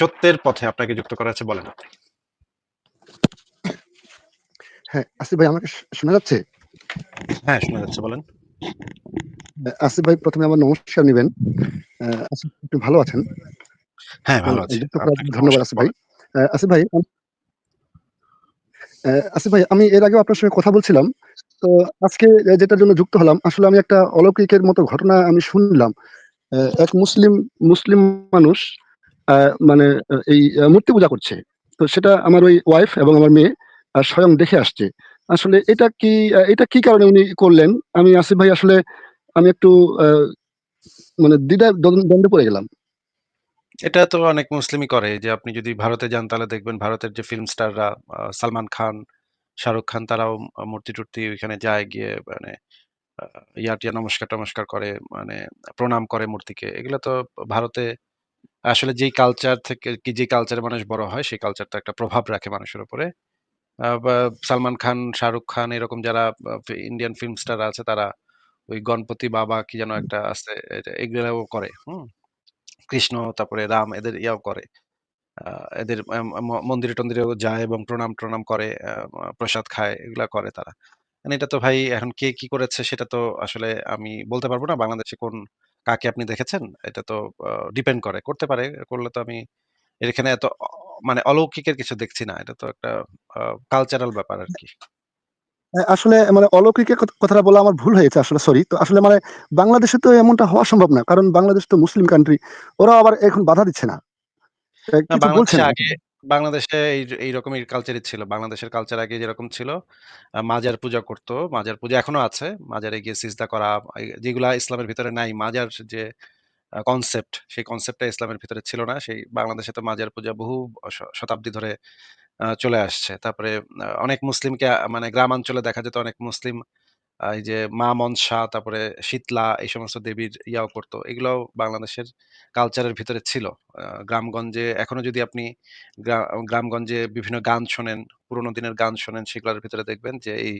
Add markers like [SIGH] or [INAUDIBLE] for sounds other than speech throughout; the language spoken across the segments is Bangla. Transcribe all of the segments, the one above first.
সত্যের পথে আপনাকে যুক্ত করা হয়েছে বলেন আপনি। হ্যাঁ, আসিফ ভাই আমাকে শোনা যাচ্ছে? হ্যাঁ, শোনা যাচ্ছে বলেন। আসিফ ভাই ১ম এ আমার নমস্কার নিবেন। আপনি ভালো আছেন? হ্যাঁ, ভালো আছি। ধন্যবাদ আসিফ ভাই। আসিফ ভাই আসিফ ভাই আমি এর আগেও আপনার সঙ্গে কথা বলছিলাম। তো আজকে যেটার জন্য যুক্ত হলাম, আসলে আমি একটা অলৌকিকের মতো ঘটনা আমি শুনলাম। এক মুসলিম মুসলিম মানুষ মানে এই মূর্তি পূজা করছে। তো সেটা আমার ওই ওয়াইফ এবং আমার মেয়ে স্বয়ং দেখে আসছে। আসলে এটা কি এটা কি কারণে উনি করলেন? আমি আসিফ ভাই আসলে আমি একটু মানে দ্বন্দ দ্বন্দ্বে পড়ে গেলাম। এটা তো অনেক মুসলিমই করে যে আপনি যদি ভারতে যান তাহলে দেখবেন ভারতের যে ফিল্ম স্টাররা সালমান খান, শাহরুখ খান তারাও মূর্তি টুর্তি ওইখানে যায় গিয়ে মানে ইয়া-টিয়া নমস্কার-টমস্কার করে মানে প্রণাম করে মূর্তিকে। এগুলো তো ভারতে আসলে যেই কালচার থেকে কি যে কালচারে মানুষ বড় হয় সেই কালচারটা একটা প্রভাব রাখে মানুষের উপরে। সালমান খান, শাহরুখ খান এরকম যারা ইন্ডিয়ান ফিল্ম স্টার আছে তারা ওই গণপতি বাবা কি যেন একটা আছে এটা এগুলাও করে। হুম? কৃষ্ণ তারপরে রাম এদের ইয়াও করে। এদের আ ম মন্দিরে-টন্দিরেও যায় এবং প্রণাম-টনাম করে, প্রসাদ খায়, এগুলা করে তারা। মানে এটা তো ভাই এখন কে কি করেছে সেটা তো আসলে আমি বলতে পারব না। বাংলাদেশে কোন কাকে আপনি দেখেছেন? এটা তো ডিপেন্ড করে। করতে পারে। করলে তো আমি এখানে এত মানে অলৌকিকের কিছু দেখছি না। এটা তো একটা কালচারাল ব্যাপার আরকি। অ্যা আসলে মানে অলৌকিকের কথাটা বলা আমার ভুল হয়েছে আসলে সরি। তো আসলে মানে বাংলাদেশে তো এমনটা হওয়া সম্ভব না। কারণ বাংলাদেশ তো মুসলিম কান্ট্রি। ওরাও আবার এখন বাধা দিচ্ছে না। কিছু আগে নাকি? বাংলাদেশে এই এইরকমই কালচারই ছিল। বাংলাদেশের কালচার আগে যেরকম ছিল, মাজার পূজা করত। মাজার পূজা এখনও আছে। মাজারে গিয়ে সিজদা করা, যেগুলা ইসলামের ভিতরে নাই। মাজার যে কনসেপ্ট, সেই কনসেপ্টটা ইসলামের ভিতরে ছিল না। সেই বাংলাদেশে তো মাজার পূজা বহু শতাব্দী ধরে চলে আসছে। তারপরে অনেক মুসলিমকে মানে গ্রামাঞ্চলে দেখা যেত অনেক মুসলিম এই যে মা মনসা, তারপরে শীতলা এই সমস্ত দেবীর ইয়াও করতো এগুলো বাংলাদেশের কালচারের ভিতরে ছিল। গ্রামগঞ্জে এখনও যদি আপনি গ্রা গ্রামগঞ্জে বিভিন্ন গান শোনেন, পুরোনো দিনের গান শোনেন সেগুলোর ভিতরে দেখবেন যে এই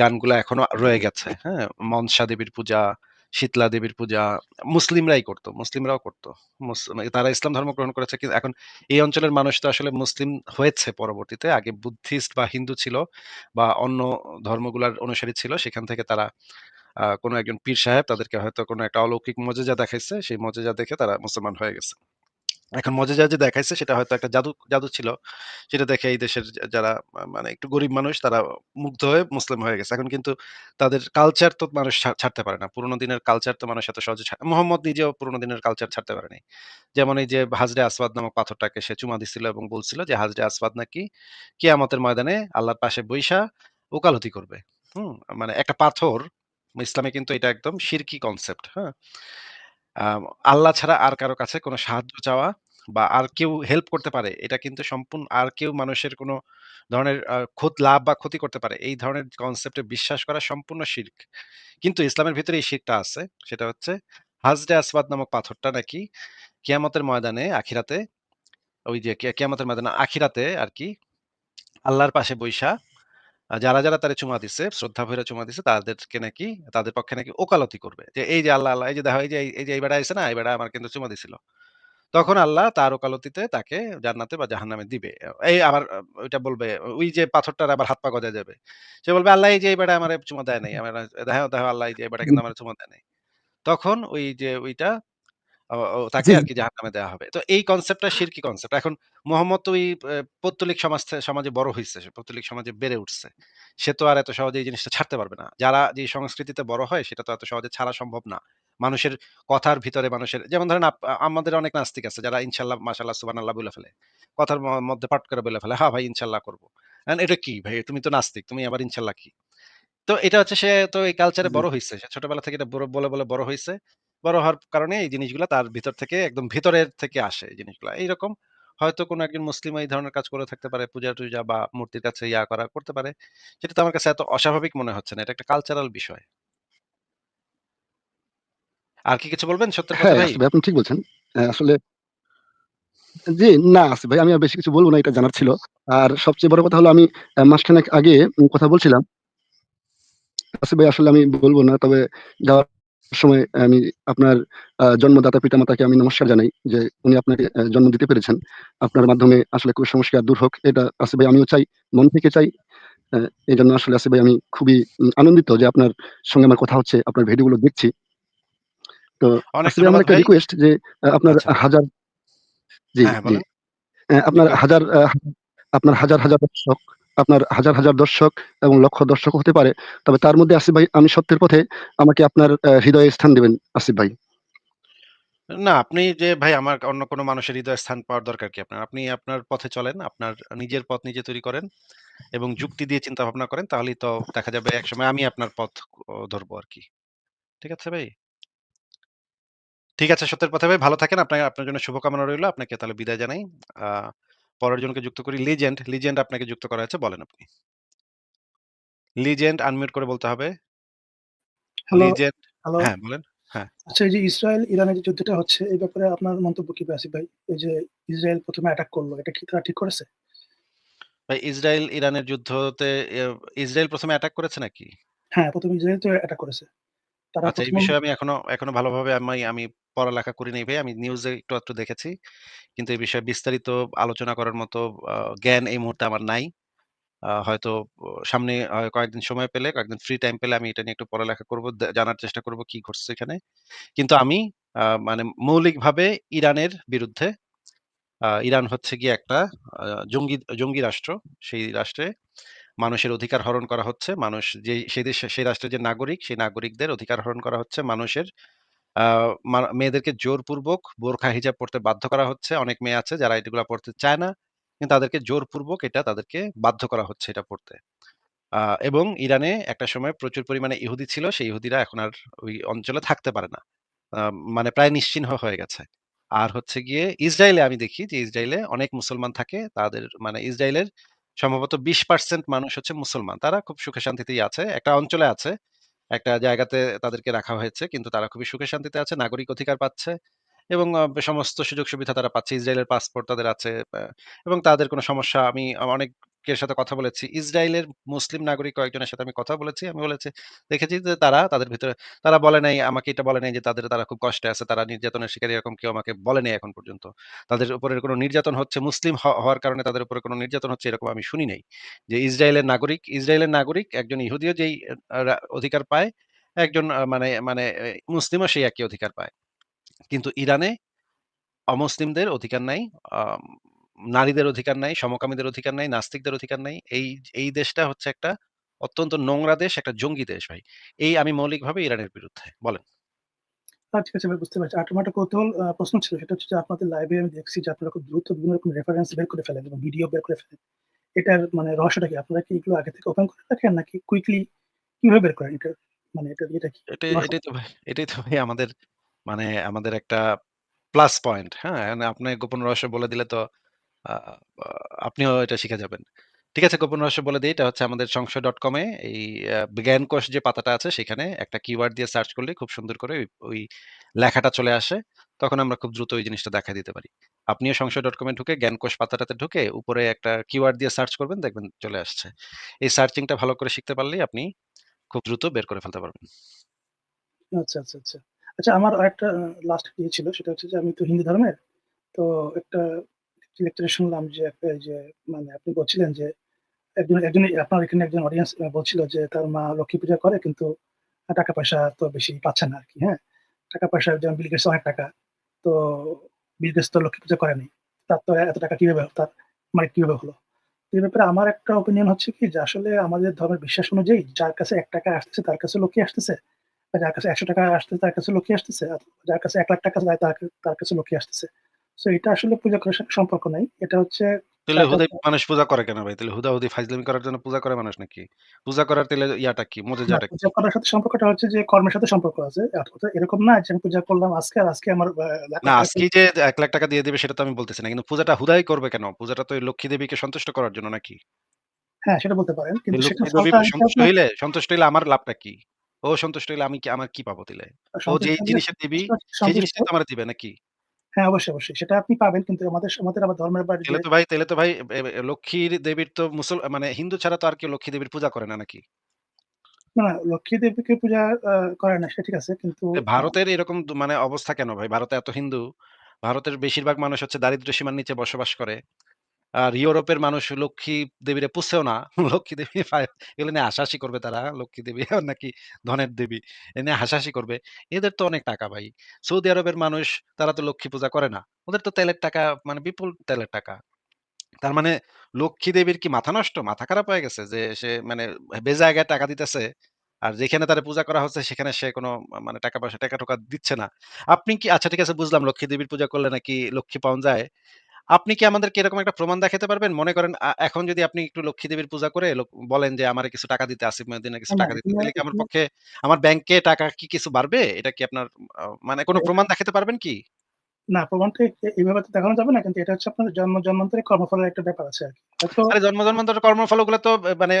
গানগুলা এখনও রয়ে গেছে। হ্যাঁ? মনসা দেবীর পূজা, শীতলা দেবীর পূজা, মুসলিমরাই করতো, মুসলিমরাও করতো তারা ইসলাম ধর্ম গ্রহণ করেছে কিন্তু এখন এই অঞ্চলের মানুষ তো আসলে মুসলিম হয়েছে পরবর্তীতে। আগে বুদ্ধিস্ট বা হিন্দু ছিল বা অন্য ধর্মগুলার অনুসারী ছিল। সেখান থেকে তারা কোন একজন পীর সাহেব তাদেরকে হয়তো কোনো একটা অলৌকিক মজেজা দেখাইছে। সেই মজেজা দেখে তারা মুসলমান হয়ে গেছে। এখন মজেজা যে দেখাইছে সেটা হয়তো একটা জাদু জাদু ছিল। সেটা দেখে এই দেশের যারা মানে একটু গরিব মানুষ তারা মুগ্ধ হয়ে মুসলিম হয়ে গেছে। এখন কিন্তু তাদের কালচার তো মানুষ ছাড়তে পারে না। পুরোনো দিনের কালচার তো মানুষ এত সহজে মোহাম্মদ নিজেও পুরোনো দিনের কালচার ছাড়তে পারেনি যেমন এই যে হাজরে আসবাদ নামক পাথরটাকে সে চুমা দিছিল এবং বলছিল যে, হাজরে আসবাদ নাকি কিয়ামতের ময়দানে আল্লাহর পাশে বইসা ওকালতি করবে। হুম? মানে একটা পাথর, ইসলামে কিন্তু এটা একদম শিরকি কনসেপ্ট। হ্যাঁ? আল্লাহ ছাড়া আর কারও কাছে কোনো সাহায্য চাওয়া বা আর কেউ হেল্প করতে পারে, এটা কিন্তু সম্পূর্ণ আর কেউ মানুষের কোনো ধরনের ক্ষত লাভ বা ক্ষতি করতে পারে। এই ধরনের কনসেপ্টে বিশ্বাস করা সম্পূর্ণ শিরক। কিন্তু ইসলামের ভিতরে এই শিরকটা আছে। সেটা হচ্ছে হাজরে আসওয়াদ নামক পাথরটা নাকি কিয়ামতের ময়দানে, আখিরাতে, ওই যে কিয়ামতের ময়দানে, আখিরাতে আর কি আল্লাহর পাশে আ যারা, যারা তারে চুমা দিছে, শ্রদ্ধা ভইরা চুমা দিছে তাদেরকে নাকি তাদের পক্ষে নাকি ওকালতি করবে। যে এই যে আল্লাহ, আল্লাহ এই যে দেখো এই যে এই যে এই বেটা আইছে না? এই বেটা আমার কিন্তু চুমা দিছিল। তখন আল্লাহ তার ওকালতিতে তাকে জান্নাতে বা জাহান্নামে দিবে। এই আবার ওইটা বলবে ওই যে পাথরটার আবার হাত পা গজায় যাবে। সে বলবে আল্লাহ এই যে এই বেড়া আমার চুমা দেয় নাই। আমার দেখো, দেখো আল্লাহ এই যে এই বেটা কিন্তু [LAUGHS] আমার চুমা দেয় নাই। তখন ওই যে ওইটা তাকে জি। আরকি জাহান্নামে দেয়া হবে। তো এই কনসেপ্টটা শিরকি কনসেপ্ট। এখন মোহাম্মদ তো ওই এ পৌত্তলিক সমাজ সমাজে বড় হইছে। সে পৌত্তলিক সমাজে বেড়ে উঠছে। সে তো আর এত সহজে এই জিনিসটা ছাড়তে পারবে না। যারা যে সংস্কৃতিতে বড় হয় সেটা তো এত সহজে ছাড়া সম্ভব না। মানুষের কথার ভিতরে মানুষের যেমন ধরেন আমাদের অনেক নাস্তিক আছে যারা ইনশাআল্লাহ, মাশাআল্লাহ, সুবহানাল্লাহ বলে ফেলে। কথার মধ্যে পট করে বলে ফেলে, "হ্যাঁ ভাই ইনশাল্লাহ করব এটা কি ভাই? তুমি তো নাস্তিক। তুমি আবার ইনশাল্লাহ কি? তো এটা হচ্ছে সে তো এই কালচারে বড় হয়েছে ছোটবেলা থেকে এটা বলে, বলে বড় হইছে। বড় হওয়ার কারণে এই জিনিসগুলা তার ভিতর থেকে একদম ভিতরের থেকে আসে এই জিনিসগুলা। এইরকম হয়তো কোনো একজন মুসলিম এই ধরনের কাজ করে থাকতে পারে। পূজা-টুজা বা মূর্তির কাছে ইয়া করা করতে পারে। সেটা তো আমার কাছে এত অস্বাভাবিক মনে হচ্ছে না। এটা একটা কালচারাল বিষয়। আর কি কিছু বলবেন সত্যের পথে হ্যাঁ, ভাই? আপনি ঠিক বলছেন। অ্যা আসলে জি, না আসিফ ভাই আমি আর বেশি কিছু বলব না এটা জানার ছিল। আর সবচেয়ে বড় কথা হলো আমি মাসখানেক আগে কথা বলছিলাম আসিফ ভাই আসলে আমি বলব না। তবে যাওয়ার সময় আমি আপনার জন্মদাতা পিতামাতাকে আমি নমস্কার জানাই যে উনি আপনাকে জন্ম দিতে পেরেছেন। আপনার মাধ্যমে আসলে কুসংস্কার দূর হোক এটা আসিফ ভাই আমিও চাই, মন থেকে চাই। এই জন্য আসলে আসিফ ভাই আমি খুবই আনন্দিত যে আপনার সঙ্গে আমার কথা হচ্ছে, আপনার ভিডিওগুলো দেখছি। তো ভাই আমার একটা রিকোয়েস্ট যে আপনার আচ্ছা। হাজার জি, হ্যাঁ, জি। বলেন। আপনার রিকোয়েস্ট হাজার আপনার হাজার, হাজার দর্শক আপনার হাজার, হাজার দর্শক এবং লক্ষ দর্শক হতে পারে। তবে তার মধ্যে আসিফ ভাই আমি সত্যের পথে আমাকে আপনার হৃদয়ে স্থান দেবেন আসিফ ভাই। না, আপনি যে ভাই আমার অন্য কোনো মানুষের হৃদয়ে স্থান পাওয়ার দরকার কি আপনার? আপনি আপনার পথে চলেন, আপনার নিজের পথ নিজে তৈরি করেন এবং যুক্তি দিয়ে চিন্তা ভাবনা করেন। তাহলেই তো দেখা যাবে একসময় আমি আপনার পথ ও আর কি ঠিক আছে ভাই? ঠিক আছে, সত্যের পথে ভাই ভালো থাকেন। আপনার আপনার জন্য শুভকামনা রইল। আপনাকে তাহলে বিদায় জানাই। আ পরের জনকে যুক্ত করি। লিজেন্ড, লিজেন্ড আপনাকে যুক্ত করা হয়েছে। বলেন আপনি। লিজেন্ড আনমিউট করে বলতে হবে। লিজেন্ড হ্যাঁ, বলেন। হ্যাঁ। আচ্ছা এই যে ইসরায়েল ইরানের যে যুদ্ধটা হচ্ছে এই ব্যাপারে আপনার মন্তব্য কি আসিফ ভাই? এই যে ইসরায়েল ১ম এ অ্যাটাক করল, এটা কি তারা ঠিক করেছে? ভাই ইসরায়েল ইরানের যুদ্ধতে এ ইসরায়েল ১ম এ অ্যাটাক করেছে নাকি? হ্যাঁ, ১ম ইসরায়েল তো অ্যাটাক করেছে। তারা আচ্ছা, এই ১ম বিষয়ে আমি এখনও এখনও ভালোভাবে আমি আমি পড়ালেখা করি নাই ভাই। আমি নিউজে একটু আধটু দেখেছি। কিন্তু এই বিষয়ে বিস্তারিত আলোচনা করার মতো আ জ্ঞান এই মুহূর্তে আমার নাই। আ হয়তো সামনে আ কয়েকদিন সময় পেলে, কয়েকদিন ফ্রি টাইম পেলে আমি এটা নিয়ে একটু পড়ালেখা করব। দে জানার চেষ্টা করব কি ঘটছে এখানে। কিন্তু আমি আ মানে মৌলিকভাবে ইরানের বিরুদ্ধে আ ইরান হচ্ছে গিয়ে একটা আ জঙ্গি জঙ্গি রাষ্ট্র। সেই রাষ্ট্রে মানুষের অধিকার হরণ করা হচ্ছে। মানুষ যেই সেই দেশে সেই রাষ্ট্রের যে নাগরিক, সেই নাগরিকদের অধিকার হরণ করা হচ্ছে। মানুষের মেয়েদেরকে জোরপূর্বক বোরখা হিজাব পড়তে বাধ্য করা হচ্ছে। অনেক মেয়ে আছে যারা এগুলা পড়তে চায় না। কিন্তু তাদেরকে জোরপূর্বক এটা তাদেরকে বাধ্য করা হচ্ছে এটা পড়তে। এবং ইরানে একটা সময় প্রচুর পরিমাণে ইহুদি ছিল। সেই ইহুদিরা এখন আর ওই অঞ্চলে থাকতে পারে না। মানে প্রায় নিশ্চিহ্ন হয়ে গেছে। আর হচ্ছে গিয়ে ইসরায়েলে আমি দেখি যে ইসরায়েলে অনেক মুসলমান থাকে। তাদের মানে ইসরায়েলের সম্ভবত ২০% মানুষ হচ্ছে মুসলমান। তারা খুব সুখে শান্তিতেই আছে। একটা অঞ্চলে আছে। একটা জায়গাতে তাদেরকে রাখা হয়েছে। কিন্তু তারা খুবই সুখে শান্তিতে আছে। নাগরিক অধিকার পাচ্ছে এবং সমস্ত সুযোগ সুবিধা তারা পাচ্ছে। ইসরায়েলের পাসপোর্ট তাদের আছে এবং তাদের কোনো সমস্যা আমি আ অনেকের সাথে কথা বলেছি। ইসরায়েলের মুসলিম নাগরিক কয়েকজনের সাথে আমি কথা বলেছি। আমি বলেছি দেখেছি যে তারা তাদের ভিতরে তারা বলে নাই আমাকে এটা বলে নাই যে তাদের তারা খুব কষ্টে আছে। তারা নির্যাতনের শিকারী এরকম কেউ আমাকে বলে নাই এখন পর্যন্ত। তাদের উপরে কোনো নির্যাতন হচ্ছে মুসলিম হওয়ার কারণে তাদের উপরে কোনো নির্যাতন হচ্ছে এরকম আমি শুনি নাই। যে ইসরায়েলের নাগরিক ইসরায়েলের নাগরিক একজন ইহুদিও যেই অধিকার পায়, একজন মানে মানে মুসলিমও সেই একই অধিকার পায়। কিন্তু ইরানে অমুসলিমদের অধিকার নাই। নারীদের অধিকার নাই, সমকামীদের অধিকার নাই, নাস্তিকদের অধিকার নাই। এই এই দেশটা হচ্ছে একটা অত্যন্ত নোংরা দেশ, একটা জঙ্গি দেশ ভাই। এই আমি মৌলিকভাবে ইরানের বিরুদ্ধে। বলেন। ঠিক আছে বুঝতে পারছি। আর একটা কৌতূহল প্রশ্ন ছিল সেটা হচ্ছে যে আপনাদের লাইভে আমি দেখছি যে আপনারা খুব দ্রুত বিভিন্ন রকম রেফারেন্স বের করে ফেলেন এবং ভিডিও বের করে ফেলেন। এটার মানে রহস্যটা কি? আপনারা কি এগুলো আগে থেকে ওপেন করে রাখেন নাকি কুইকলি কীভাবে বের করেন এটা? মানে এটার ইয়েটা কি? এটাই তো ভাই এটাই তো ভাই আমাদের মানে আমাদের একটা প্লাস পয়েন্ট। হ্যাঁ? এখন আপনি গোপন রহস্য বলে দিলে তো আপনিও এটা শিখে যাবেন। ঠিক আছে গোপন রহস্য বলে দেই। এটা হচ্ছে আমাদের সংশয়.com এ এই আ জ্ঞানকোষ যে পাতাটা আছে সেখানে একটা কিওয়ার্ড দিয়ে সার্চ করলেই খুব সুন্দর করে ওই ওই লেখাটা চলে আসে। তখন আমরা খুব দ্রুত ওই জিনিসটা দেখায় দিতে পারি। আপনিও সংশয়.com এ ঢুকে জ্ঞানকোষ পাতাটাতে ঢুকে উপরে একটা কিওয়ার্ড দিয়ে সার্চ করবেন দেখবেন চলে আসছে। এই সার্চিংটা ভালো করে শিখতে পারলেই আপনি খুব দ্রুত বের করে ফেলতে পারবেন। আচ্ছা, আচ্ছা, আচ্ছা। আচ্ছা আমার আ লাস্ট ইয়ে ছিল সেটা হচ্ছে যে আমি তো হিন্দু ধর্মের। তো একটা লেকচারে শুনলাম যে যে মানে আপনি বলছিলেন যে একজন একজনই আপনার এখানে একজন অডিয়েন্স বলছিল যে তার মা লক্ষ্মী পূজা করে কিন্তু টাকা-পয়সা তো বেশি পাচ্ছে না আরকি, হ্যাঁ? টাকা-পয়সা যেমন বিল গেটস অনেক টাকা। তো বিল গেটস তো লক্ষ্মী পূজা করেনি। তার তো এত টাকা কীভাবে তার মানে কীভাবে হলো? এই ব্যাপারে আমার একটা ওপিনিয়ন হচ্ছে কি যে আসলে আমাদের ধর্মের বিশ্বাস অনুযায়ী যার কাছে এক টাকা আসতেছে তার কাছে লক্ষ্মী আসতেছে। যার কাছে ৳১০০ আসতেছে তার কাছে লক্ষ্মী আসতেছে। আর যার কাছে ৳১,০০,০০০ যায় তার তার কাছে লক্ষ্মী আসতেছে। সো এটা আসলে পূজা করার সাথে সম্পর্ক নাই। এটা হচ্ছে তাহলে হুদাই মানুষ পূজা করে কেন ভাই? তাহলে হুদাহুদি ফাইজলামি করার জন্য পূজা করে মানুষ নাকি? পূজা করার তাইলে ইয়াটা কি? না, মজাজাটা কি? পূজা করার সাথে সম্পর্কটা হচ্ছে যে কর্মের সাথে সম্পর্ক আছে। এরকম না যে আমি পূজা করলাম আজকে আর আজকে আমার না ৳১,০০,০০০ আজকেই যে ৳১,০০,০০০ দিয়ে দিবে সেটা তো আমি বলতেছি না। কিন্তু পূজাটা হুদাই করবে কেন? পূজাটা তো লক্ষ্মী দেবীকে সন্তুষ্ট করার জন্য নাকি? হ্যাঁ, সেটা বলতে পারেন। কিন্তু সন্তুষ্ট হইলে সন্তুষ্ট হইলে আমার লাভটা কি? ও সন্তুষ্ট হইলে আমি কি আমার কি পাবো তাইলে? ও হলে জিনিসের দেবী সেই জিনিসটা আমারে দিবে নাকি? হ্যাঁ, অবশ্যই, অবশ্যই। সেটা আপনি পাবেন কিন্তু আমাদের আমাদের আবার ধর্মের বাড়ি তাহলে তো ভাই তাহলে তো ভাই লক্ষ্মীর দেবীর তো মুসল মানে হিন্দু ছাড়া তো আর কেউ লক্ষ্মী দেবীর পূজা করে না নাকি? না, না লক্ষ্মী দেবীকে পূজা করে না সেটা ঠিক আছে। কিন্তু ভারতের এরকম মানে অবস্থা কেন ভাই? ভারতে এত হিন্দু। ভারতের বেশিরভাগ মানুষ হচ্ছে দারিদ্র সীমার নিচে বসবাস করে। আর ইউরোপের মানুষ লক্ষ্মী দেবীরে পুছেও না। [LAUGHS] লক্ষ্মী দেবী এগুলো নিয়ে হাসাহাসি করবে তারা। লক্ষ্মী দেবী নাকি ধনের দেবী। এ নিয়ে হাসাহাসি করবে। এদের তো অনেক টাকা ভাই। সৌদি আরবের মানুষ, তারা তো লক্ষ্মী পূজা করে না। ওদের তো তেলের টাকা মানে বিপুল তেলের টাকা। তার মানে লক্ষ্মী দেবীর কি মাথা নষ্ট? মাথা খারাপ হয়ে গেছে যে সে মানে বেজায়গায় টাকা দিতেছে। আর যেখানে তারা পূজা করা হচ্ছে সেখানে সে কোনো মানে টাকা-পয়সা টাকা টোকা দিচ্ছে না। আপনি কি আচ্ছা ঠিক আছে, বুঝলাম লক্ষ্মী দেবীর পূজা করলে নাকি লক্ষ্মী পাওয়া যায়। আপনি কি আমাদেরকে এরকম একটা প্রমাণ দেখাতে পারবেন? মনে করেন এখন যদি আপনি একটু লক্ষ্মী দেবীর পূজা করে বলেন যে আমারে কিছু টাকা দিতে আসিফ মহিউদ্দিনের কিছু টাকা দিতে। এখানে তাহলে কি আমার পক্ষে আমার ব্যাংকে টাকা কি কিছু বাড়বে? এটা কি আপনার মানে কোন প্রমাণ দেখাতে পারবেন কি? না প্রমাণটা এ এভাবে তো দেখানো যাবে না। কিন্তু এটা হচ্ছে আপনার জন্ম জন্মান্তরিক কর্মফলের একটা ব্যাপার আছে। হয়তো জন্ম জন্মান্তরের কর্মফলগুলো তো মানে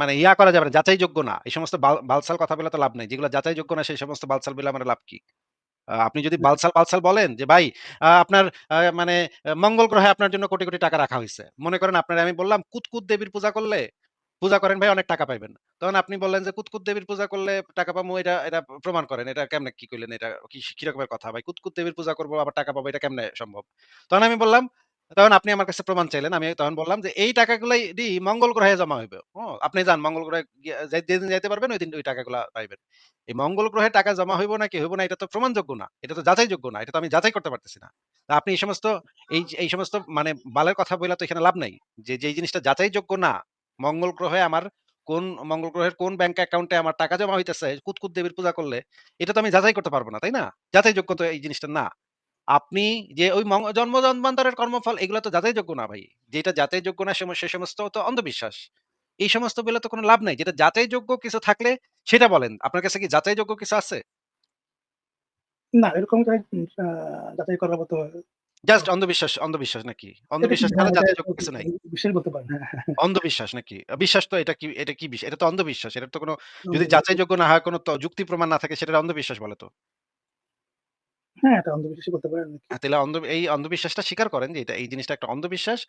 মানে ইয়া করা যাবে না, যাচাইযোগ্য না। এই সমস্ত বাল বালছাল কথা বলে তো লাভ নাই। যেগুলো যাচাইযোগ্য না সেই সমস্ত বালসাল বলে আমার লাভ কি? আপনি যদি বালসাল বালছাল বলেন যে ভাই আপনার মানে মঙ্গল গ্রহে আপনার জন্য কোটি, কোটি টাকা রাখা হয়েছে মনে করেন আপনার আমি বললাম কুতকুত দেবীর পূজা করলে পূজা করেন ভাই অনেক টাকা পাইবেন। তখন আপনি বললেন যে কুতকুত দেবীর পূজা করলে টাকা পাবো এটা এটা প্রমাণ করেন। এটা কেমনে কি করলেন এটা কি কিরকমের কথা ভাই? কুতকুত দেবীর পূজা করব আবার টাকা পাবো এটা কেমনে সম্ভব? তখন আমি বললাম তখন আপনি আমার কাছে প্রমাণ চাইলেন। আমি তখন বললাম যে এই টাকাগুলাই ডি মঙ্গল গ্রহে জমা হইবে। ও আপনি যান মঙ্গল গ্রহে যাই যেদিন যাইতে পারবেন ঐদিন ওই টাকাগুলা পাইবেন। এই মঙ্গল গ্রহে টাকা জমা হইব নাকি হইব না এটা তো প্রমাণযোগ্য না। এটা তো যাচাইযোগ্য না। এটা তো আমি যাচাই করতে পারতেছি না। আপনি এই সমস্ত এই এই সমস্ত মানে বালের কথা বইলা তো এখানে লাভ নাই। যে যেই জিনিসটা যাচাইযোগ্য না, মঙ্গল গ্রহে আমার কোন মঙ্গল গ্রহের কোন ব্যাংক অ্যাকাউন্টে আমার টাকা জমা হইতেছে কুতকুত দেবীর পূজা করলে, এটা তো আমি যাচাই করতে পারব না, তাই না? যাচাইযোগ্য তো এই জিনিসটা না। আপনি যে ওই মং জন্ম জন্মান্তরের কর্মফল এগুলা তো যাচাইযোগ্য না ভাই। যেটা যাচাইযোগ্য না সে সমস্ত তো অন্ধবিশ্বাস। এই সমস্ত বলে তো কোন লাভ নাই। যেটা যাচাইযোগ্য কিছু থাকলে সেটা বলেন। আপনার কাছে কি যাচাইযোগ্য কিছু আছে? না এরকম যাচাই করার মতো জাস্ট অন্ধবিশ্বাস, অন্ধবিশ্বাস নাকি? অন্ধবিশ্বাস ছাড়া এটা যাচাইযোগ্য কিছু নাই। বিশ্বাস করতে পারেন। অন্ধবিশ্বাস নাকি? বিশ্বাস তো এটা কি এটা কি? এটা তো অন্ধবিশ্বাস। এটার তো কোন যদি। যাচাইযোগ্য না হয় কোন যুক্তি প্রমাণ না থাকে সেটা অন্ধবিশ্বাস বলে তো। হ্যাঁ, এটা অন্ধবিশ্বাসই বলতে পারেন আরকি। আ তাইলে অন্ধ এই অন্ধবিশ্বাসটা স্বীকার করেন যে এটা এই জিনিসটা একটা অন্ধবিশ্বাস।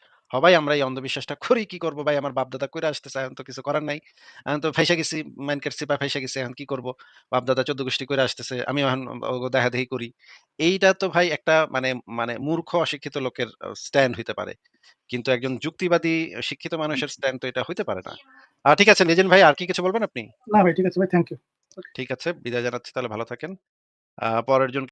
আমরা এই অন্ধবিশ্বাসটা করি। কি করব ভাই আমার বাপ-দাদা কইরা আসতেছে। এখন তো কিছু করার নাই। এখন তো ফাইসা গেছি, মাইন কাটছি বা ফাইসা গেছি। এখন কি করব? বাপ-দাদা ১৪ গোষ্ঠী কইরা আসতেছে। আমিও এখন ওগো দেখাদেখি করি। এইটা তো ভাই একটা মানে মানে মূর্খ অশিক্ষিত লোকের আ স্ট্যান্ড হইতে পারে। কিন্তু একজন যুক্তিবাদী শিক্ষিত মানুষের স্ট্যান্ড তো এটা হইতে পারে না। আ ঠিক আছে লিজেন ভাই আর কি কিছু বলবেন আপনি? না ভাই ঠিক আছে ভাই থ্যাংক ইউ। ওকে। ঠিক আছে। বিদায় জানাচ্ছি তাহলে ভালো থাকেন। আ পরের জন